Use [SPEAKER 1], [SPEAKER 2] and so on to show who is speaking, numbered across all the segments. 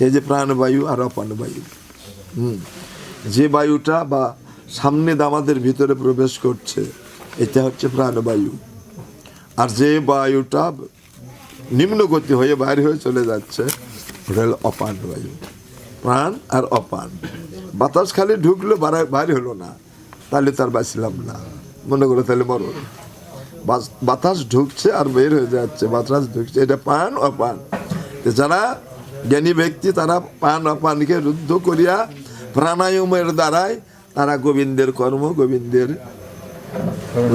[SPEAKER 1] এই যে প্রাণবায়ু আর অপানবায়ু। হুম। যে বায়ুটা বা সামনে আমাদের ভিতরে প্রবেশ করছে, এটা হচ্ছে প্রাণবায়ু। আর যে বায়ুটা নিম্ন গতি হয়ে বাইরে হয়ে চলে যাচ্ছে, ওটা হলো অপান বায়ু প্রাণ আর অপান। বাতাস খালি ঢুকলো বাইরে হলো না। তাহলে তার বাঁচলাম না। মনে করো তাহলে মরণ বাতাস ঢুকছে আর বের হয়ে যাচ্ছে, বাতাস ঢুকছে। এটা পান অপান। যারা জ্ঞানী ব্যক্তি তারা পান অপানকে রুদ্ধ করিয়া প্রাণায়ামের দ্বারাই তারা গোবিন্দের কর্ম গোবিন্দের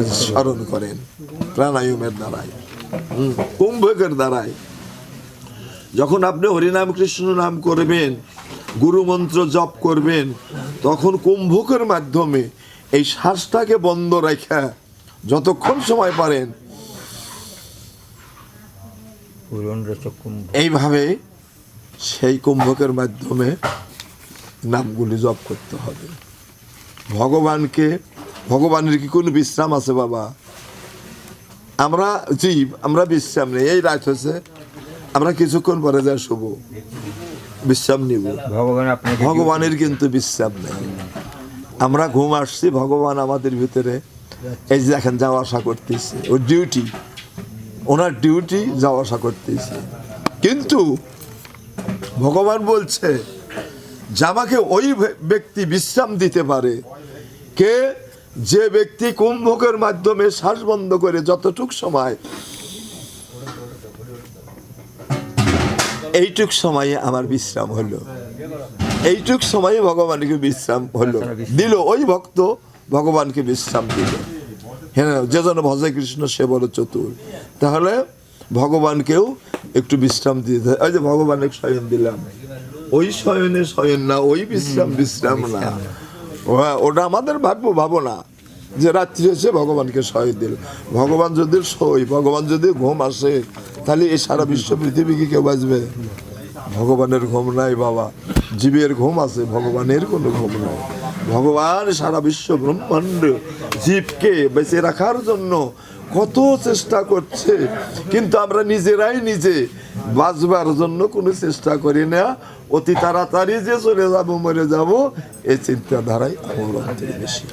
[SPEAKER 1] স্মরণ করেন প্রাণায়ামের দ্বারাই কুম্ভকের দ্বারাই। যখন আপনি হরিনাম কৃষ্ণ নাম করবেন গুরু মন্ত্র জপ করবেন তখন কুম্ভকের মাধ্যমে এই শ্বাসটাকে বন্ধ রাখা যতক্ষণ সময় পারেন এইভাবে সেই কুম্ভকের মাধ্যমে নামগুলি জপ করতে হবে। ভগবানকে ভগবানের কি কোনো বিশ্রাম আছে বাবা? আমরা জীব আমরা বিশ্রাম নেই এই রাত হয়েছে। আমরা কিছুক্ষণ পরে যা শুভ বিশ্রাম নিব। ভগবানের কিন্তু বিশ্রাম নেই। আমরা ঘুম আসছি ভগবান আমাদের ভিতরে এই যে এখন যাওয়া আসা করতেছে। ওর ডিউটি ওনার ডিউটি যাওয়া আসা করতেছে। কিন্তু ভগবান বলছে যে আমাকে ওই ব্যক্তি বিশ্রাম দিতে পারে, কে যে ব্যক্তি কুম্ভকের মাধ্যমে শ্বাস বন্ধ করে যতটুক সময়, এইটুক সময়ে আমার বিশ্রাম হলো। এইটুক সময়ে ভগবানকে বিশ্রাম হলো। দিল ওই ভক্ত, ভগবানকে বিশ্রাম দিল। হ্যাঁ যে জন ভজে কৃষ্ণ সে বড় চতুর। তাহলে ভগবানকেও একটু বিশ্রাম দিতে হয়। ওই যে ভগবানের শয়ন দিলাম। ওই শয়নে শয়ন না ওই বিশ্রাম বিশ্রাম না। হ্যাঁ ওটা আমাদের ভাববো ভাবো না। যে রাত্রি এসে ভগবানকে শয় দিল। ভগবান যদি সই ভগবান যদি ঘুম আসে তাহলে এই সারা বিশ্ব পৃথিবী কি কেউ বাঁচবে? ভগবানের ঘুম নাই বাবা। জীবের ঘুম আছে ভগবানের কোনো ঘুম নাই। ভগবান সারা বিশ্ব ব্রহ্মাণ্ড জীবকে বেঁচে রাখার জন্য কত চেষ্টা করছে, কিন্তু আমরা নিজেরাই নিজে বাঁচবার জন্য কোনো চেষ্টা করি না। অতি তাড়াতাড়ি যে চলে যাব, মরে যাব, এই চিন্তাধারাই আমার বেশি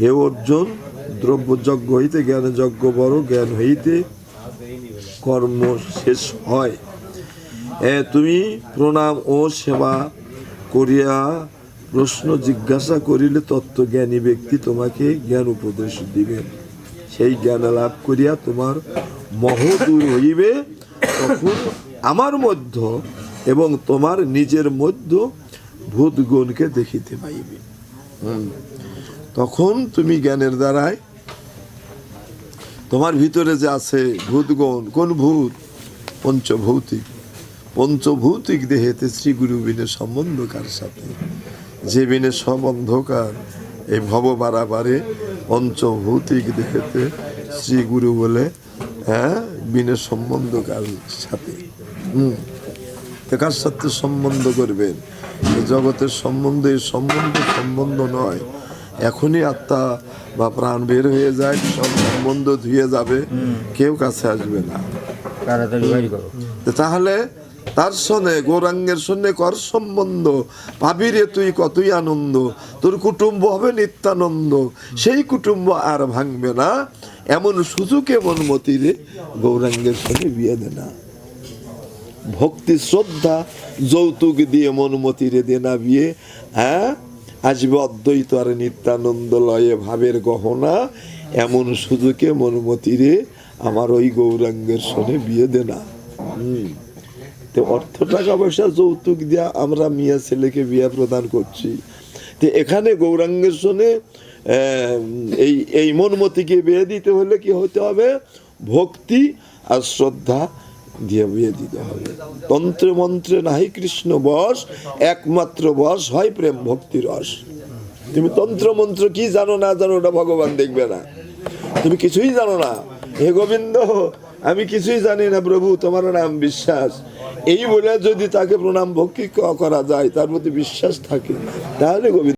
[SPEAKER 1] হে অর্জুন দ্রব্য যজ্ঞ হইতে জ্ঞান যজ্ঞ বড়, জ্ঞান হইতে কর্ম শেষ হয়। তুমি প্রণাম ও সেবা করিয়া প্রশ্ন জিজ্ঞাসা করিলে তত্ত্বজ্ঞানী ব্যক্তি তোমাকে জ্ঞান উপদেশ দিবেন। সেই জ্ঞান লাভ করিয়া তোমার মহ দূর হইবে, তখন আমার মধ্য এবং তোমার নিজের মধ্য ভূতগণকে দেখিতে পাইবে। তখন তুমি জ্ঞানের দ্বারাই তোমার ভিতরে যে আছে ভূতগণ, কোন ভূত? পঞ্চভৌতিক। পঞ্চভৌতিক দেহেতে শ্রী গুরু বিনে সম্বন্ধ কার সাথে। যে বিনে সম্বন্ধকার এই ভব বারাবারে পঞ্চভৌতিক দেহেতে শ্রী গুরু বলে হ্যাঁ বিনে সম্বন্ধ কার সাথে? হুম। কার সাথে সম্বন্ধ করবেন? জগতের সম্বন্ধ এই সম্বন্ধ সম্বন্ধ নয়। এখনই আত্মা বা প্রাণ বের হয়ে যায় সব সম্বন্ধ ধুয়ে যাবে কেউ কাছে আসবে না। তাহলে তার সঙ্গে গৌরাঙ্গের সঙ্গে কর সম্বন্ধ। পাবি রে তুই কতই আনন্দ। তোর কুটুম্ব হবে নিত্যানন্দ। সেই কুটুম্ব আর ভাঙবে না। এমন সুযোগ এমন মতিরে গৌরাঙ্গের সঙ্গে বিয়ে দে না। ভক্তি, শ্রদ্ধা, যৌতুক দিয়ে মন মতিরে দে না বিয়ে। হ্যাঁ? আসবে অদ্বৈত আর নিত্যানন্দ লয়ে ভাবের গহনা। এমন সুযোগে মনমতিরে আমার ওই গৌরাঙ্গের সঙ্গে বিয়ে দে না। হুম। তো অর্থ টাকা পয়সা যৌতুক দিয়া আমরা মিয়া ছেলেকে বিয়া প্রদান করছি। তো এখানে গৌরাঙ্গের আহ, এই এই মনমতিকে বিয়ে দিতে হলে কি হতে হবে? ভক্তি আর শ্রদ্ধা দিয়ে বিয়ে দিতে হবে। তন্ত্র মন্ত্রে নাহি কৃষ্ণ বস একমাত্র বস হয় প্রেম ভক্তি রস। তুমি তন্ত্র মন্ত্র কি জানো না জানো ওটা ভগবান দেখবে না। তুমি কিছুই জানো না। হে গোবিন্দ আমি কিছুই জানি না প্রভু, তোমার নাম বিশ্বাস। এই বলে যদি তাকে প্রণাম ভক্তি করা যায়, তার প্রতি বিশ্বাস থাকে। তাহলে